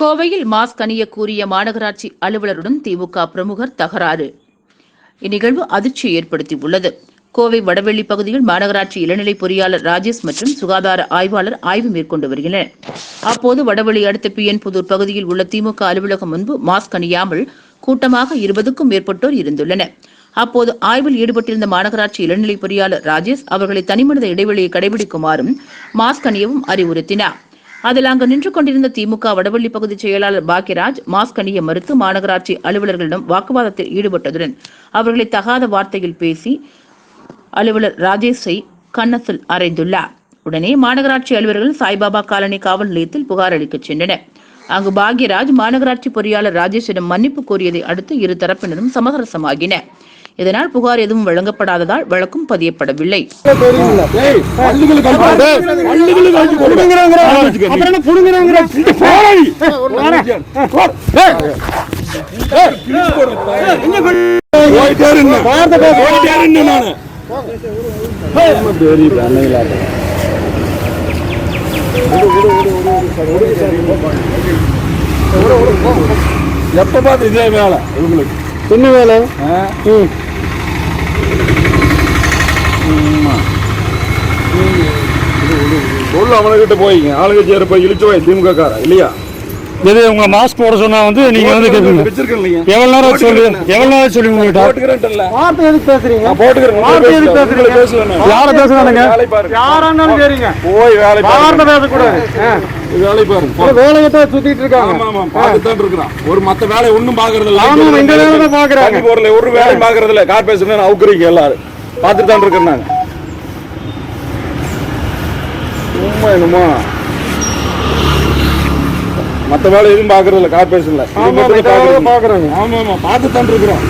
கோவையில் மாஸ்க் அணிய கூறிய மாநகராட்சி அலுவலருடன் திமுக பிரமுகர் தகராறு. இந்நிகழ்வு அதிர்ச்சியை ஏற்படுத்தியுள்ளது. கோவை வடவெள்ளி பகுதியில் மாநகராட்சி இளநிலை பொறியாளர் ராஜேஷ் மற்றும் சுகாதார ஆய்வாளர் ஆய்வு மேற்கொண்டு வருகின்றனர். அப்போது வடவெளி அடுத்த பி என் புதூர் பகுதியில் உள்ள திமுக அலுவலகம் முன்பு மாஸ்க் அணியாமல் கூட்டமாக இருபதுக்கும் மேற்பட்டோர் இருந்துள்ளனர். அப்போது ஆய்வில் ஈடுபட்டிருந்த மாநகராட்சி இளநிலை பொறியாளர் ராஜேஷ் அவர்களை தனிமனித இடைவெளியை கடைபிடிக்குமாறும் மாஸ்க் அணியவும் அறிவுறுத்தினார். அதில் அங்கு நின்று கொண்டிருந்த திமுக வடவள்ளி பகுதி செயலாளர் பாக்கியராஜ் மாஸ்க் அணிய மறுத்து மாநகராட்சி அலுவலர்களிடம் வாக்குவாதத்தில் ஈடுபட்டதுடன் அவர்களை தகாத வார்த்தையில் பேசி அலுவலர் ராஜேஷை கன்னத்தில் அறைந்துள்ளார். உடனே மாநகராட்சி அலுவலர்கள் சாய்பாபா காலனி காவல் நிலையத்தில் புகார் அளிக்கச் சென்றனர். அங்கு பாக்யராஜ் மாநகராட்சி பொறியாளர் ராஜேஷிடம் மன்னிப்பு கோரியதை அடுத்து இரு தரப்பினரும் சமரசமாகினர். இதனால் புகார் எதுவும் வழங்கப்படாததால் வழக்கும் பதியப்படவில்லை. எப்ப பார்த்து இதே வேலை? உங்களுக்கு. என்ன வேலை ஆ? சொல்லு அவனுக்கிட்ட போய் இழுச்சு போய் திமுக கார இல்லையா எது உங்களை மாஸ்க் போட சொன்னா வந்து நீங்க வந்து கேட்பீங்க. வச்சிருக்கேன் இல்லையா எவ்வளவு நேரம் சொல்லி எவ்வளவு நேரம் சொல்லி உங்ககிட்ட? வார்த்தை எதுக்கு பேசுறீங்க? நான் போட்டுக்கிறேன் வார்த்தை எதுக்கு பேசுறீங்க? பேசல நான். யார பேசுறானுங்க? வேலை பாருங்க. யாரானாலும் சரிங்க போய் வேலை வார்த்தை பாருங்க பேசக்கூடாது? வேலை பாருங்க. போ. வேலையத்தை சுத்திட்டு இருக்காங்க. ஆமா ஆமா பார்த்துட்டு இருக்கிறான். ஒரு மத்த வேலை ஒண்ணும் பாக்குறது இல்ல. ஆமா, இந்த வேலை தான் பாக்குறாங்க. ஒரு வேலை பாக்குறது இல்ல. கார்பரேஷன் அவுக்குறீங்க எல்லாரும். பார்த்துட்டு தான் இருக்கிறோம் நாங்க சும்மா என்னமோ. மத்த வேலை எதுவும் பாக்குறது இல்ல. கார்பரேஷன்ல தான் பாக்குறாங்க. ஆமா ஆமா தான் இருக்கிறோம்.